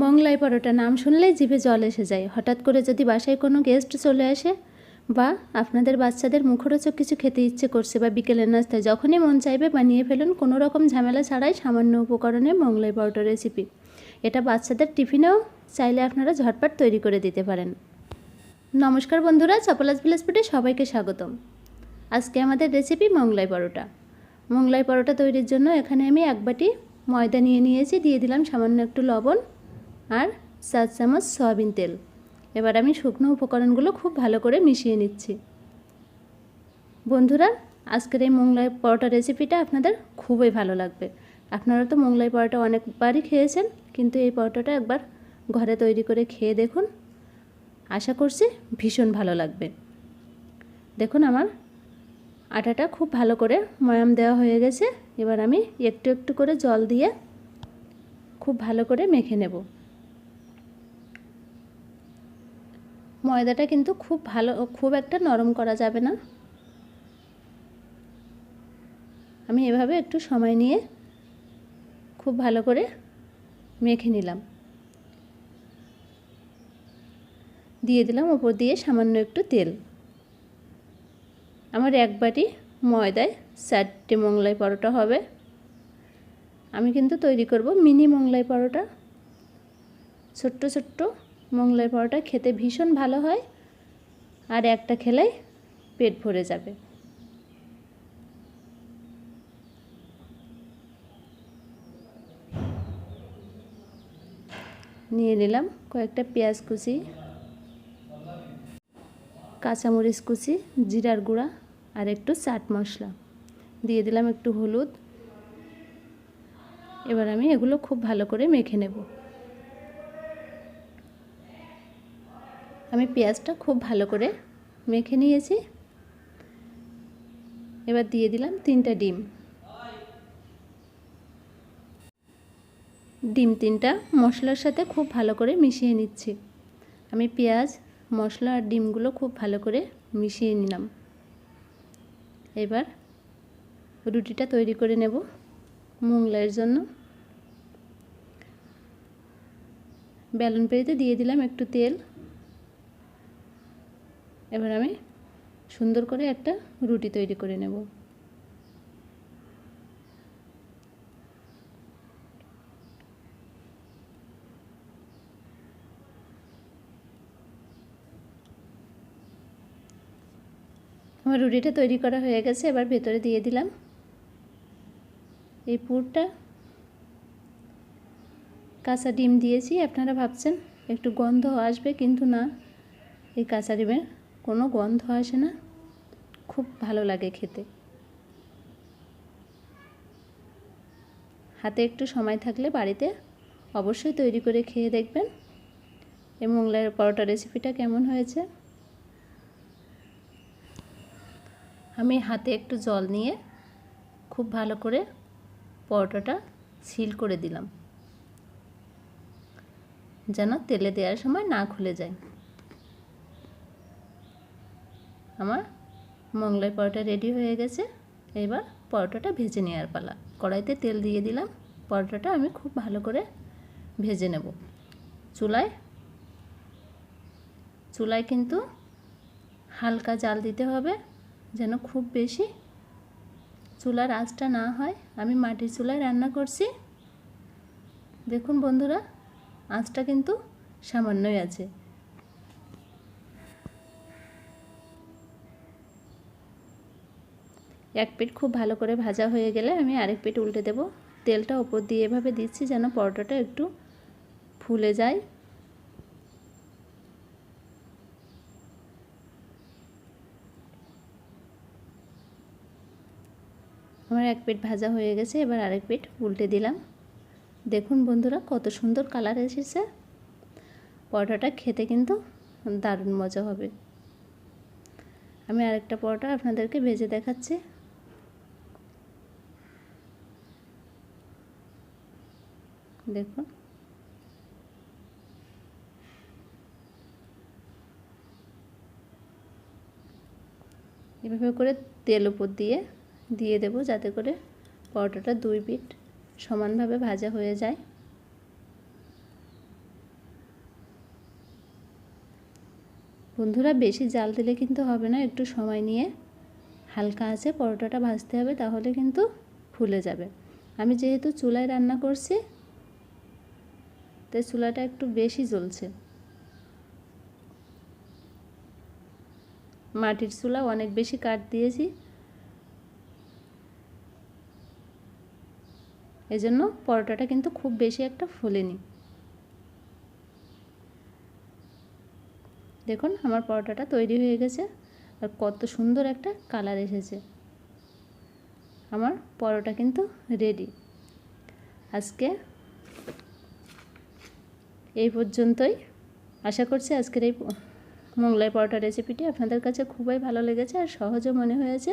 মংলাই পরোটা নাম শুনলেই জিভে জল এসে যায়। হঠাৎ করে যদি বাসায় কোনো গেস্ট চলে আসে বা আপনাদের বাচ্চাদের মুখরোচক কিছু খেতে ইচ্ছে করছে বা বিকেলের নাস্তায় যখনই মন চাইবে বানিয়ে ফেলুন, কোনো রকম ঝামেলা ছাড়াই সামান্য উপকরণে মংলাই পরোটা রেসিপি এটা বাচ্চাদের টিফিনেও চাইলে আপনারা ঝটপট তৈরি করে দিতে পারেন। নমস্কার বন্ধুরা, চপলাস ফুডে সবাইকে স্বাগতম। আজকে আমাদের রেসিপি মংলাই পরোটা। মোংলাই পরোটা তৈরির জন্য এখানে আমি এক বাটি ময়দা নিয়ে নিয়েছি, দিয়ে দিলাম সামান্য একটু লবণ। আর চার চামচ সয়াবিন তেল। এবার আমি শুকনো উপকরণগুলো খুব ভালো করে মিশিয়ে নিচ্ছি। বন্ধুরা, আজকের এই মোংলাই পরোটা রেসিপিটা আপনাদের খুবই ভালো লাগবে। আপনারা তো মোংলাই পরোটা অনেকবারই খেয়েছেন, কিন্তু এই পরোটাটা একবার ঘরে তৈরি করে খেয়ে দেখুন। আশা করছি ভীষণ ভালো লাগবে। দেখুন আমার আটাটা খুব ভালো করে ময়াম দেওয়া হয়ে গেছে। এবার আমি একটু একটু করে জল দিয়ে খুব ভালো করে মেখে নেব। ময়দাটা কিন্তু খুব ভালো, খুব একটা নরম করা যাবে না। আমি এভাবে একটু সময় নিয়ে খুব ভালো করে মেখে নিলাম। দিয়ে দিলাম ওপর দিয়ে সামান্য একটু তেল। আমার এক বাটি ময়দায় চারটে মোংলাই পরোটা হবে। আমি কিন্তু তৈরি করব মিনি মোংলাই পরোটা। ছোট্ট ছোট্ট মোংলাই পরোটা খেতে ভীষণ ভালো হয় আর একটা খেলেই পেট ভরে যাবে। নিয়ে নিলাম কয়েকটা পেঁয়াজ কুচি, কাঁচামরিচ কুচি, জিরার গুঁড়া আর একটু চাট মশলা। দিয়ে দিলাম একটু হলুদ। এবার আমি এগুলো খুব ভালো করে মেখে নেব। আমি পেঁয়াজটা খুব ভালো করে মেখে নিয়েছি। এবার দিয়ে দিলাম তিনটা ডিম। ডিম তিনটা মশলার সাথে খুব ভালো করে মিশিয়ে নিচ্ছি। আমি পেঁয়াজ, মশলা আর ডিমগুলো খুব ভালো করে মিশিয়ে নিলাম। এবার রুটিটা তৈরি করে নেব মুংলাইয়ের জন্য। বেলুন পেড়িতে দিয়ে দিলাম একটু তেল। এবার আমি সুন্দর করে একটা রুটি তৈরি করে নেব। আমার রুটিটা তৈরি করা হয়ে গেছে, এবার ভেতরে দিয়ে দিলাম এই পুরটা। কাঁচা ডিম দিয়েছি, আপনারা ভাবছেন একটু গন্ধ আসবে, কিন্তু না, এই কাঁচা ডিমের কোনো গন্ধ আসে না, খুব ভালো লাগে খেতে। হাতে একটু সময় থাকলে বাড়িতে অবশ্যই তৈরি করে খেয়ে দেখবেন। এই মোংলার পরোটা রেসিপিটা কেমন হয়েছে? আমি হাতে একটু জল নিয়ে খুব ভালো করে পরোটাটা সিল করে দিলাম। যেন তেলে দেওয়ার সময় না খুলে যায়। আমার মোংলাই পরোটা রেডি হয়ে গেছে। এবার পরোটাটা ভেজে নেওয়ার পালা। কড়াইতে তেল দিয়ে দিলাম। পরোটাটা আমি খুব ভালো করে ভেজে নেব। চুলায় চুলায় কিন্তু হালকা জাল দিতে হবে যেন খুব বেশি চুলার আঁচটা না হয়। আমি মাটির চুলায় রান্না করছি। দেখুন বন্ধুরা, আঁচটা কিন্তু সামান্যই আছে। এক পিঠ খুব ভালো করে ভাজা হয়ে গেলে আমি আরেক পিঠ উল্টে দেব। তেলটা ওপর দিয়ে এভাবে দিচ্ছি যেন পরোটাটা একটু ফুলে যায়। আমার এক পিঠ ভাজা হয়ে গেছে, এবার আরেক পিঠ উল্টে দিলাম। দেখুন বন্ধুরা, কত সুন্দর কালার এসেছে। পরোটাটা খেতে কিন্তু দারুণ মজা হবে। আমি আরেকটা পরোটা আপনাদেরকে ভেজে দেখাচ্ছি। দেখুন। এভাবে করে তেল উপর দিয়ে দিয়ে দেব যাতে করে পরোটাটা দুই পিট সমানভাবে ভাজা হয়ে যায়। বন্ধুরা, বেশি জাল দিলে কিন্তু হবে না, একটু সময় নিয়ে হালকা আছে, পরোটাটা ভাজতে হবে, তাহলে কিন্তু ফুলে যাবে। আমি যেহেতু চুলায় রান্না করছি তাই চুলাটা একটু বেশি জ্বলছে। মাটির চুলা অনেক বেশি কাঠ দিয়েছি। এজন্য পরোটাটা কিন্তু খুব বেশি একটা ফুলেনি। দেখুন, আমার পরোটাটা তৈরি হয়ে গেছে আর কত সুন্দর একটা কালার এসেছে। আমার পরোটা কিন্তু রেডি আজকে এই পর্যন্তই। আশা করছি আজকের এই মোগলাই পরোটা রেসিপিটি আপনাদের কাছে খুবই ভালো লেগেছে আর সহজও মনে হয়েছে।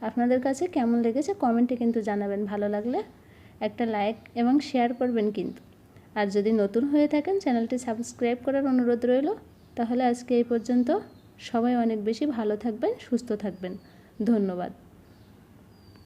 আপনাদের কাছে কেমন লেগেছে কমেন্টে কিন্তু জানাবেন ভালো লাগলে। একটা লাইক এবং শেয়ার করবেন কিন্তু। আর যদি নতুন হয়ে থাকেন চ্যানেলটি সাবস্ক্রাইব করার অনুরোধ রইল। তাহলে আজকে এই পর্যন্ত সবাই অনেক বেশি ভালো থাকবেন, সুস্থ থাকবেন। ধন্যবাদ।